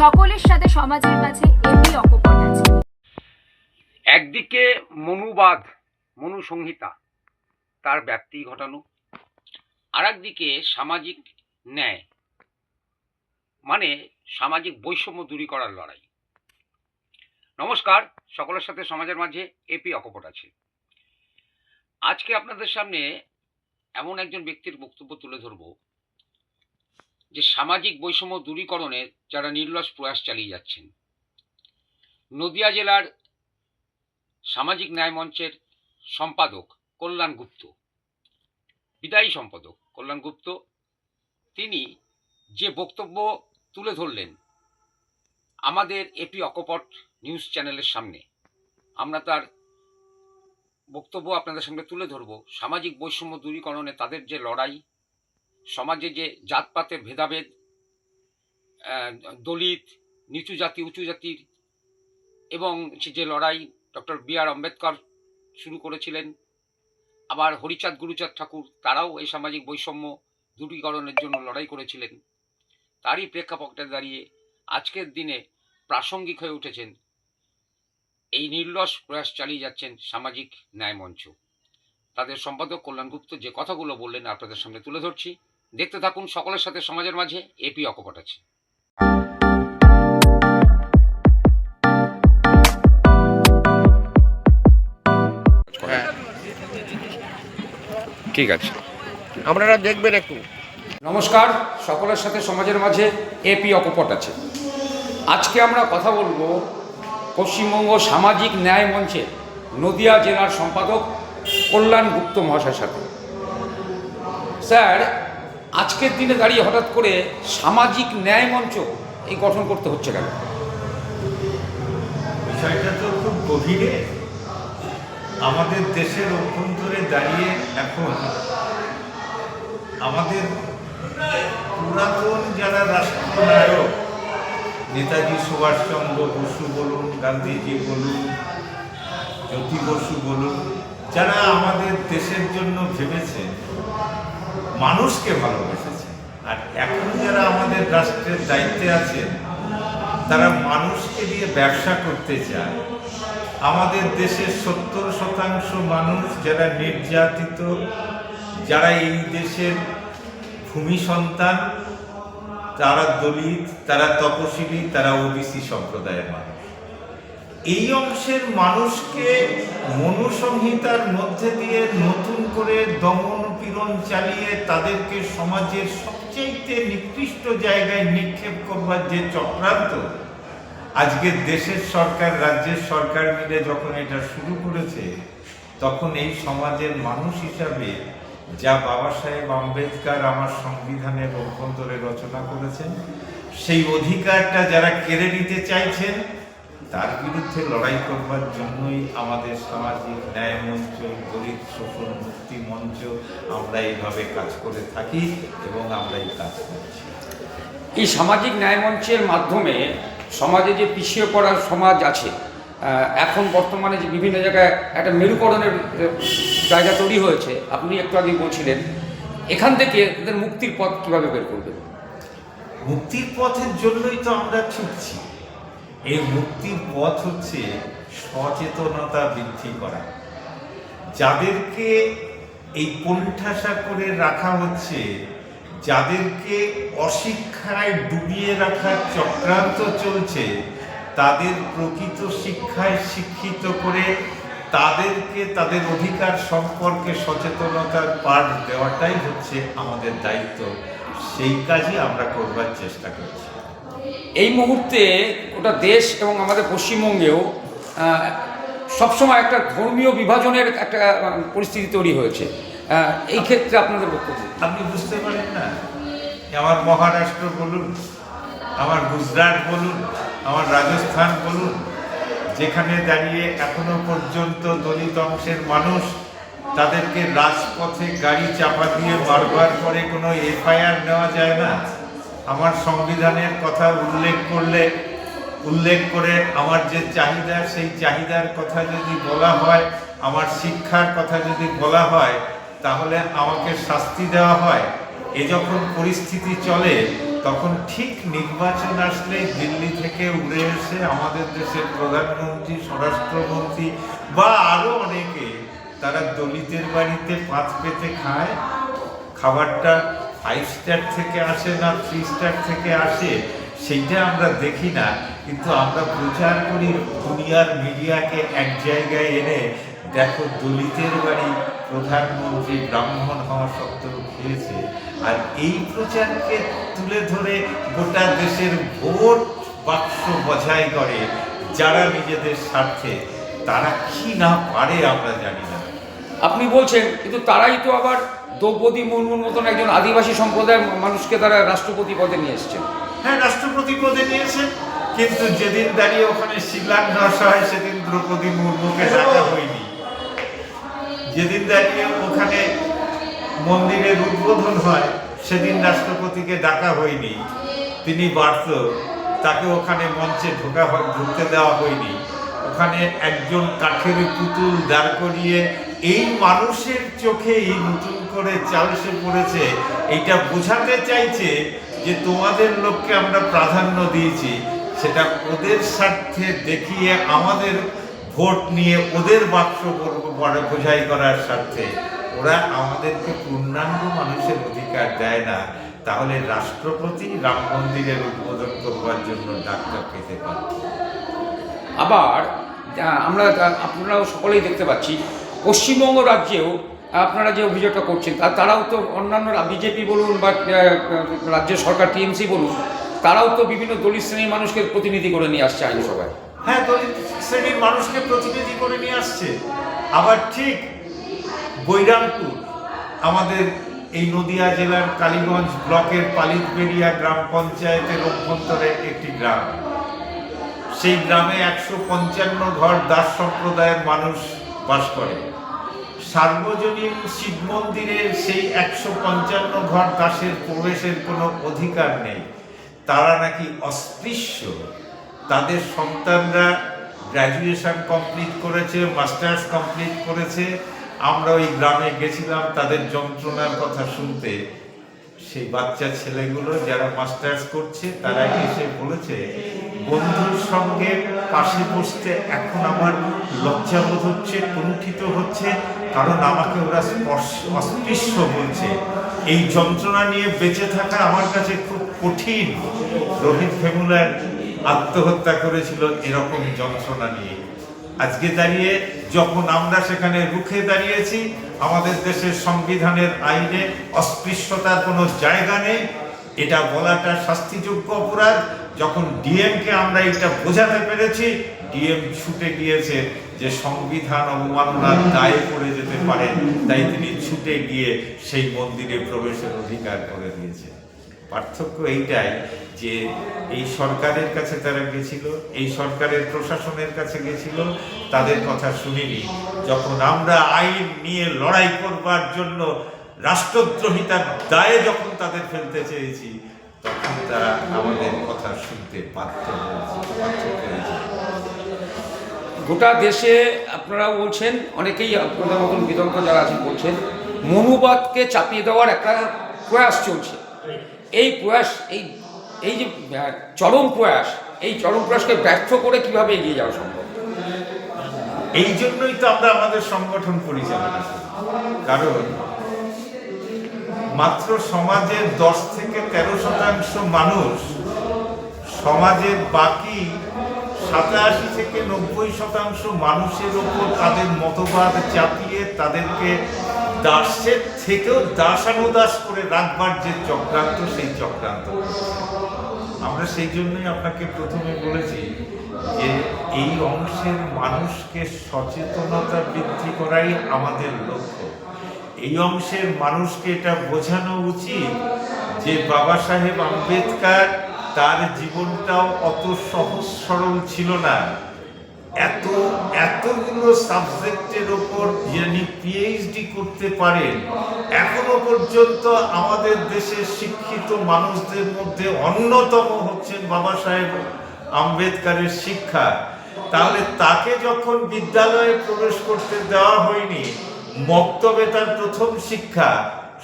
সকলের সাথে সমাজের মাঝে এমনি অকপট আছে। একদিকে মনুবাদ, মনুসংহিতা, তার ব্যাপ্তি ঘটানো। আর একদিকে সামাজিক ন্যায় মানে সামাজিক বৈষম্য দূরী করার লড়াই। নমস্কার, সকলের সাথে সমাজের মাঝে এপি অকপট আছে। আজকে আপনাদের সামনে এমন একজন ব্যক্তির বক্তব্য তুলে ধরব যে সামাজিক বৈষম্য দূরীকরণে যারা নির্লস প্রয়াস চালিয়ে যাচ্ছেন। নদিয়া জেলার সামাজিক ন্যায় মঞ্চের সম্পাদক কল্যাণ গুপ্ত, বিদায়ী সম্পাদক কল্যাণ গুপ্ত, তিনি যে বক্তব্য তুলে ধরলেন আমাদের এপি অকপট নিউজ চ্যানেলের সামনে, আমরা তার বক্তব্য আপনাদের সামনে তুলে ধরব। সামাজিক বৈষম্য দূরীকরণে তাদের যে লড়াই সমাজে যে জাতপাতের ভেদাভেদ দলিত, নিচু জাতি, উঁচু জাতির এবং যে লড়াই ডক্টর বি আর আম্বেদকর শুরু করেছিলেন, আবার হরিচাঁদ গুরুচাঁদ ঠাকুর, তারাও এই সামাজিক বৈষম্য দূরীকরণের জন্য লড়াই করেছিলেন। তারই প্রেক্ষাপটে দাঁড়িয়ে আজকের দিনে প্রাসঙ্গিক হয়ে উঠেছেন। এই নির্লস প্রয়াস চালিয়ে যাচ্ছেন সামাজিক ন্যায় মঞ্চ। তাদের সম্পাদক কল্যাণ গুপ্ত যে কথাগুলো বললেন আপনাদের সামনে তুলে ধরছি। দেখতে থাকুন সকলের সাথে সমাজের মাঝে এপি অকপট আছে। হ্যাঁ। ঠিক আছে। আপনারা দেখবেন একটু। নমস্কার সকলের সাথে সমাজের মাঝে এপি অকপট আছে। আজকে আমরা কথা বলব পশ্চিমবঙ্গ সামাজিক ন্যায় মঞ্চে নদিয়া জেলার সম্পাদক কল্যাণ গুপ্ত মহাশয়ের সাথে। স্যার আজকের দিনে দাঁড়িয়ে হঠাৎ করে সামাজিক ন্যায় মঞ্চ এই গঠন করতে হচ্ছে কেন? বিষয়টা তো খুব গভীরে। আমাদের দেশের অভ্যন্তরে দাঁড়িয়ে এখন আমাদের পুরাতন যারা রাষ্ট্রনায়ক, নেতাজি সুভাষচন্দ্র বসু বলুন, গান্ধীজি বলুন, জ্যোতি বসু বলুন, যারা আমাদের দেশের জন্য ভেবেছেন মানুষকে ভালোবেসেছে। আর এখন যারা আমাদের রাষ্ট্রের দায়িত্বে আছেন তারা মানুষকে দিয়ে ব্যবসা করতে চায়। আমাদের দেশের সত্তর শতাংশ মানুষ যারা নির্যাতিত, যারা এই দেশের ভূমি সন্তান, তারা দলিত, তারা তপশিলি, তারা ওবিসি সম্প্রদায়ের মানুষ। এই অংশের মানুষকে মনুসংহিতার মধ্যে দিয়ে নতুন করে দমন পীড়ন চালিয়ে তাদেরকে সমাজের সবচেয়ে নিকৃষ্ট জায়গায় নিক্ষেপ করবার যে চক্রান্ত, আজকে দেশের সরকার, রাজ্যের সরকার মিলে যখন এটা শুরু করেছে, তখন এই সমাজের মানুষ হিসাবে যা বাবা সাহেব আম্বেদকর আমার সংবিধানের অভ্যন্তরে রচনা করেছেন, সেই অধিকারটা যারা কেড়ে নিতে চাইছেন তার বিরুদ্ধে লড়াই করবার জন্যই আমাদের সামাজিক ন্যায় মঞ্চ দলিত শোষণ মুক্তি মঞ্চ আমরা এইভাবে কাজ করে থাকি এবং আমরা এই কাজ করছি। এই সামাজিক ন্যায় মঞ্চের মাধ্যমে সমাজে যে পিছিয়ে পড়া সমাজ আছে এখন বর্তমানে যে বিভিন্ন জায়গায় একটা মেরুকরণের জায়গা তৈরি হয়েছে আপনি একটু আগে বলছিলেন এখান থেকে তাদের মুক্তির পথ কীভাবে বের করবেন? মুক্তির পথের জন্যই তো আমরা ছুটছি। এই মুক্তির পথ হচ্ছে সচেতনতা বৃদ্ধি করা। যাদেরকে এই কোণঠাসা করে রাখা হচ্ছে, যাদেরকে অশিক্ষায় ডুবিয়ে রাখার চক্রান্ত চলছে, তাদের প্রকৃত শিক্ষায় শিক্ষিত করে তাদেরকে তাদের অধিকার সম্পর্কে সচেতনতার পাঠ দেওয়াটাই হচ্ছে আমাদের দায়িত্ব। সেই কাজই আমরা করবার চেষ্টা করছি। এই মুহূর্তে ওটা দেশ এবং আমাদের পশ্চিমবঙ্গেও সবসময় একটা ধর্মীয় বিভাজনের একটা পরিস্থিতি তৈরি হয়েছে। এই ক্ষেত্রে আপনাদের বক্তব্য আপনি বুঝতে পারেন না? আমার মহারাষ্ট্র বলুন, আমার গুজরাট বলুন, আমার রাজস্থান বলুন, যেখানে দাঁড়িয়ে এখনও পর্যন্ত দলিত অংশের মানুষ তাদেরকে রাজপথে গাড়ি চাপা দিয়ে বারবার পরে কোনো এফআইআর নেওয়া যায় না? আমার সংবিধানের কথা উল্লেখ করলে, উল্লেখ করে আমার যে চাহিদা, সেই চাহিদার কথা যদি বলা হয়, আমার শিক্ষার কথা যদি বলা হয়, তাহলে আমাকে শাস্তি দেওয়া হয়। এ যখন পরিস্থিতি চলে, তখন ঠিক নির্বাচন আসলে দিল্লি থেকে উড়ে এসে আমাদের দেশের প্রধানমন্ত্রী, স্বরাষ্ট্রমন্ত্রী বা আরও অনেকে, তারা দলিতের বাড়িতে পাঁচ পেতে খায়। খাবারটা ফাইভ স্টার থেকে আসে না থ্রি স্টার থেকে আসে, সেইটা আমরা দেখি না। কিন্তু আমরা প্রচার করি দুনিয়ার মিডিয়াকে এক জায়গায় এনে, দেখো দলিতের বাড়ি প্রধানমন্ত্রী ব্রাহ্মণ হওয়া সত্ত্বেও খেয়েছে। আর এই প্রচারকে তুলে ধরে গোটা দেশের ভোট বাক্স বঝাই করে যারা নিজেদের স্বার্থে, তারা কি না পারে আমরা জানি না। আপনি বলছেন, কিন্তু তারাই তো আবার দ্রৌপদী মুর্মুর মতন একজন আদিবাসী সম্প্রদায়ের মানুষকে তারা রাষ্ট্রপতি পদে নিয়ে এসছেন। হ্যাঁ রাষ্ট্রপতি পদে নিয়েছেন কিন্তু যেদিন দাঁড়িয়ে ওখানে শিলান্যাস হয় সেদিন দ্রৌপদী মুর্মুকে ডাকা হয়নি। যেদিন দাঁড়িয়ে ওখানে মন্দিরের উদ্বোধন হয়, সেদিন রাষ্ট্রপতিকে ডাকা হয়নি। তিনি বার্ত, তাকে ওখানে মঞ্চে ঢোকা ঢুকতে দেওয়া হয়নি। ওখানে একজন কাঠের পুতুল দাঁড় করিয়ে এই মানুষের চোখেই নতুন করে চালসে পড়েছে, এইটা বোঝাতে চাইছে যে তোমাদের লোককে আমরা প্রাধান্য দিয়েছি। সেটা ওদের স্বার্থে দেখিয়ে আমাদের ভোট নিয়ে ওদের বাক্স বড়- বোঝাই করার স্বার্থে। ওরা আমাদেরকে পূর্ণাঙ্গ মানুষের অধিকার দেয় না। তাহলে রাষ্ট্রপতি রাম মন্দিরের উদ্বোধন করবার জন্য ডাক্তার পেতে পারে আবার আমরা আপনারাও সকলেই দেখতে পাচ্ছি পশ্চিমবঙ্গ রাজ্যেও আপনারা যে অভিযোগটা করছেন তারাও তো অন্যান্য বিজেপি বলুন বা আহ, রাজ্যের সরকার টিএমসি বলুন তারাও তো বিভিন্ন দলিত শ্রেণির মানুষকে প্রতিনিধি করে নিয়ে আসছে আইনসভায়। হ্যাঁ দলিত শ্রেণির মানুষকে প্রতিনিধি করে নিয়ে আসছে। আবার ঠিক বৈরামপুর আমাদের এই নদিয়া জেলার কালীগঞ্জ ব্লকের পালিতবেড়িয়া গ্রাম পঞ্চায়েতের অভ্যন্তরে একটি গ্রাম। সেই গ্রামে একশো পঞ্চান্ন ঘর দাস সম্প্রদায়ের মানুষ বাস করে। সার্বজনীন শিব মন্দিরের সেই একশো পঞ্চান্ন ঘর দাসের প্রবেশের কোনো অধিকার নেই। তারা নাকি অস্পৃশ্য। তাদের সন্তানরা গ্র্যাজুয়েশন কমপ্লিট করেছে মাস্টার্স কমপ্লিট করেছে। আমরা ওই গ্রামে গেছিলাম, তাদের যন্ত্রণার কথা শুনতে। সেই বাচ্চা ছেলেগুলো যারা মাস্টার্স করছে, তারা এসে বলেছে, বন্ধুর সঙ্গে পাশে বসতে এখন আমার লজ্জাবোধ হচ্ছে, কুণ্ঠিত হচ্ছে। কারণ আমাকে ওরা স্পর্শ, অস্পৃশ্য বলছে। এই যন্ত্রণা নিয়ে বেঁচে থাকা আমার কাছে খুব কঠিন। রোহিত ফেমুলার আত্মহত্যা করেছিল এরকম যন্ত্রণা নিয়ে। আজকে দাঁড়িয়ে যখন আমরা সেখানে রুখে দাঁড়িয়েছি, আমাদের দেশের সংবিধানের আইনে অস্পৃশ্যতার কোনো জায়গা নেই। এটা বলাটা শাস্তিযোগ্য অপরাধ। যখন ডিএমকে আমরা এটা বোঝাতে পেরেছি, ডিএম ছুটে গিয়েছে যে সংবিধান অবমাননার দায়ে পড়ে যেতে পারেন তাই তিনি ছুটে গিয়ে সেই মন্দিরে প্রবেশের অধিকার করে দিয়েছে পার্থক্য এইটাই যে এই সরকারের কাছে তারা গেছিল, এই সরকারের প্রশাসনের কাছে গেছিল, তাদের কথা শুনিনি যখন আমরা আইন নিয়ে লড়াই করবার জন্য রাষ্ট্রদ্রোহিতার দায়ে যখন তাদের ফেলতে চেয়েছি, তখন তারা আমাদের কথা শুনতে এইটাই। গোটা দেশে আপনারা বলছেন, অনেকেই আপনাদের মতন বিতর্ক যারা আছেন বলছেন, মনুবাদকে চাপিয়ে দেওয়ার একটা প্রয়াস চলছে। এই প্রয়াস, এই এই যে চরম প্রয়াস, এই চরম প্রয়াসকে ব্যর্থ করে কীভাবে এগিয়ে যাওয়া সম্ভব? এই জন্যই তো আমরা আমাদের সংগঠন পরিচালনা করি। কারণ মাত্র সমাজের দশ থেকে তেরো শতাংশ মানুষ সমাজের বাকি সাতাশি থেকে নব্বই শতাংশ মানুষের ওপর তাদের মতবাদ চাপিয়ে তাদেরকে দাসের থেকেও দাসানুদাস করে রাখবার যে চক্রান্ত, সেই চক্রান্ত আমরা সেই জন্যই আপনাকে প্রথমে বলেছি যে এই অংশের মানুষকে সচেতনতা বৃদ্ধি করাই আমাদের লক্ষ্য। এই অংশের মানুষকে এটা বোঝানো উচিত যে বাবা সাহেব আম্বেদকার তার জীবনটাও অত সহজ সরল ছিল না। এত, এতগুলো সাবজেক্টের ওপর যিনি পিএইচডি করতে পারেন, এখনও পর্যন্ত আমাদের দেশের শিক্ষিত মানুষদের মধ্যে অন্যতম হচ্ছেন বাবা সাহেব আম্বেদকারের শিক্ষা। তাহলে তাকে যখন বিদ্যালয়ে প্রবেশ করতে দেওয়া হয়নি, মক্তবে তার প্রথম শিক্ষা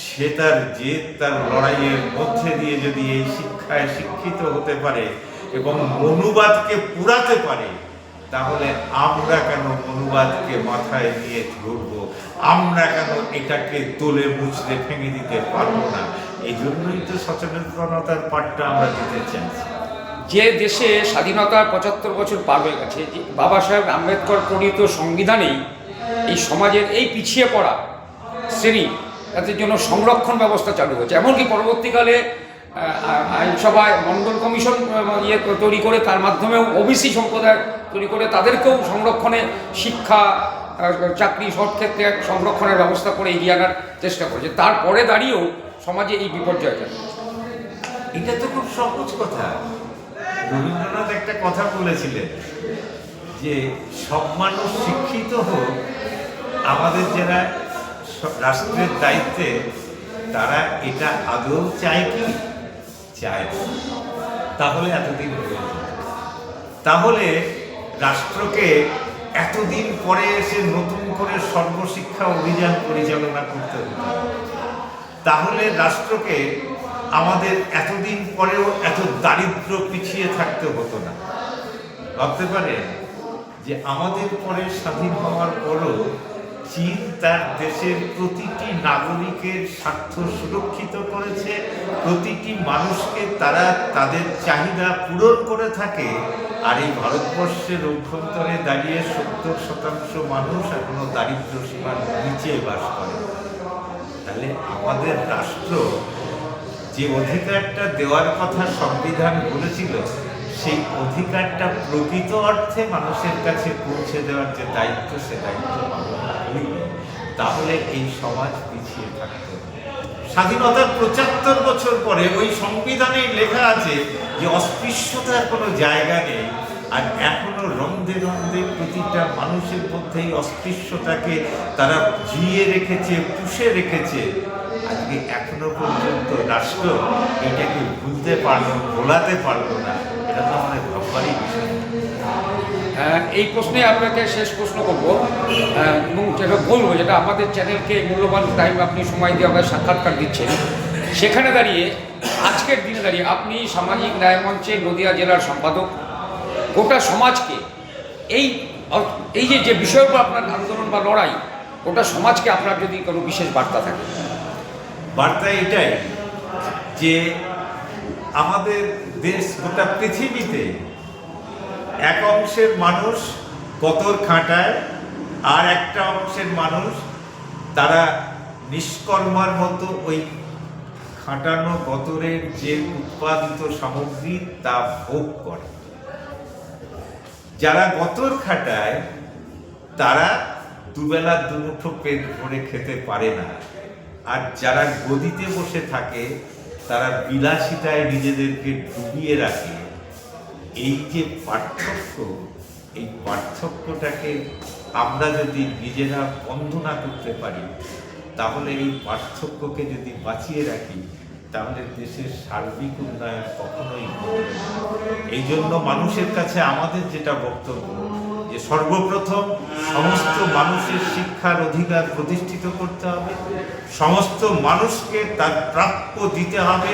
সে তার জেদ তার লড়াইয়ের মধ্যে দিয়ে যদি এই শিক্ষায় শিক্ষিত হতে পারে এবং মনুবাদকে পুরাতে পারে, তাহলে আমরা কেন মনুবাদকে মাথায় নিয়ে ঘুরবো আমরা কেন এটাকে তোলে মুচড়ে ভেঙে দিতে পারব না? এই জন্যই তো সচেতনতার পাঠটা আমরা দিতে চাইছি। যে দেশে স্বাধীনতার পঁচাত্তর বছর পার হয়ে গেছে বাবা সাহেব আম্বেদকর প্রণীত সংবিধানেই এই সমাজের এই পিছিয়ে পড়া শ্রেণি তাদের জন্য সংরক্ষণ ব্যবস্থা চালু হয়েছে। এমনকি পরবর্তীকালে আইনসভায় মন্ডল কমিশন ইয়ে তৈরি করে তার মাধ্যমেও ওবিসি সম্প্রদায় তৈরি করে তাদেরকেও সংরক্ষণে শিক্ষা চাকরি সব ক্ষেত্রে সংরক্ষণের ব্যবস্থা করে এগিয়ে আনার চেষ্টা করেছে। তারপরে দাঁড়িয়েও সমাজে এই বিপর্যয় চলে এটা তো খুব সহজ কথা। রবীন্দ্রনাথ একটা কথা বলেছিলেন যে, সব মানুষ শিক্ষিত হোক, আমাদের যারা রাষ্ট্রের দায়িত্বে তারা এটা আদৌ চায় কি? চায়। তাহলে এতদিন তাহলে রাষ্ট্রকে এতদিন পরে এসে নতুন করে সর্বশিক্ষা অভিযান পরিচালনা করতে হতো তাহলে রাষ্ট্রকে আমাদের এতদিন পরেও এত দারিদ্র পিছিয়ে থাকতে হতো না। ভাবতে পারে যে আমাদের পরে স্বাধীন হওয়ার পরও চীন তার দেশের প্রতিটি নাগরিকের স্বার্থ সুরক্ষিত করেছে। প্রতিটি মানুষকে তারা তাদের চাহিদা পূরণ করে থাকে। আর এই ভারতবর্ষের অভ্যন্তরে দাঁড়িয়ে সত্তর শতাংশ মানুষ এখনও দারিদ্র সীমার নিচে বাস করে। তাহলে আমাদের রাষ্ট্র যে অধিকারটা দেওয়ার কথা সংবিধান বলেছিল সেই অধিকারটা প্রকৃত অর্থে মানুষের কাছে পৌঁছে দেওয়ার যে দায়িত্ব, সে দায়িত্ব তাহলে এই সমাজ পিছিয়ে থাকত স্বাধীনতার পঁচাত্তর বছর পরে ওই সংবিধানেই লেখা আছে যে অস্পৃশ্যতার কোনো জায়গা নেই, আর এখনও রন্ধে রন্ধে প্রতিটা মানুষের মধ্যে এই অস্পৃশ্যতাকে তারা জিয়ে রেখেছে, পুষে রেখেছে। আজকে এখনও পর্যন্ত রাষ্ট্র এটাকে ভুলতে পারল, ভোলাতে পারল না। এই প্রশ্নে আপনাকে শেষ প্রশ্ন করব। এবং যেটা বলব, যেটা আমাদের চ্যানেলকে মূল্যবান টাইম আপনি সময় দিয়ে আমাদের সাক্ষাৎকার দিচ্ছেন, সেখানে দাঁড়িয়ে, আজকের দিনে দাঁড়িয়ে আপনি সামাজিক ন্যায় মঞ্চের নদিয়া জেলার সম্পাদক, গোটা সমাজকে, এই এই যে যে বিষয়ের উপর আপনার আন্দোলন বা লড়াই, গোটা সমাজকে আপনার যদি কোনো বিশেষ বার্তা থাকে। বার্তা এটাই যে আমাদের দেশ, গোটা পৃথিবীতে এক অংশের মানুষ কতর খাটায়, আর একটা অংশের মানুষ তারা নিষ্কর্মার মতো ওই খাটানো গতরের যে উৎপাদিত সামগ্রী তা ভোগ করে। যারা গতর খাটায়, তারা দুবেলা দুমুঠো পেট ভরে খেতে পারে না। আর যারা গদিতে বসে থাকে তারা বিলাসিতায় নিজেদেরকে ডুবিয়ে রাখে। এই যে পার্থক্য, এই পার্থক্যটাকে আমরা যদি নিজেরা বন্ধ না করতে পারি, তাহলে এই পার্থক্যকে যদি বাঁচিয়ে রাখি, তাহলে দেশের সার্বিক উন্নয়ন কখনোই এই জন্য মানুষের কাছে আমাদের যেটা বক্তব্য যে সর্বপ্রথম সমস্ত মানুষের শিক্ষার অধিকার প্রতিষ্ঠিত করতে হবে, সমস্ত মানুষকে তার প্রাপ্য দিতে হবে,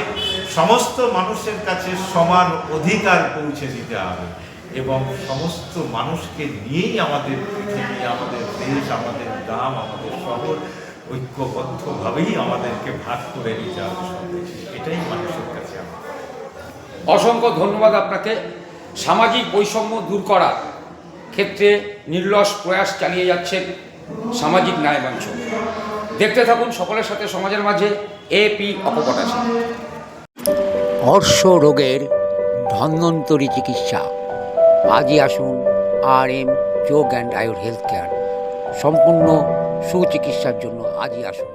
সমস্ত মানুষের কাছে সমান অধিকার পৌঁছে দিতে হবে এবং সমস্ত মানুষকে নিয়েই আমাদের পৃথিবী, আমাদের দেশ, আমাদের গ্রাম, আমাদের শহর ঐক্যবদ্ধভাবেই আমাদেরকে ভাগ করে নিতে হবে এটাই মানুষের কাছে অসংখ্য ধন্যবাদ আপনাকে। সামাজিক বৈষম্য দূর করার ক্ষেত্রে নির্লস প্রয়াস চালিয়ে যাচ্ছেন সামাজিক ন্যায় মঞ্চ। দেখতে থাকুন সকলের সাথে সমাজের মাঝে এপি অপকটাছে অর্শ রোগের ধন্বন্তরী চিকিৎসা। আজই আসুন R M Yog and Ayur health care. সম্পূর্ণ সুচিকিৎসার জন্য আজই আসুন।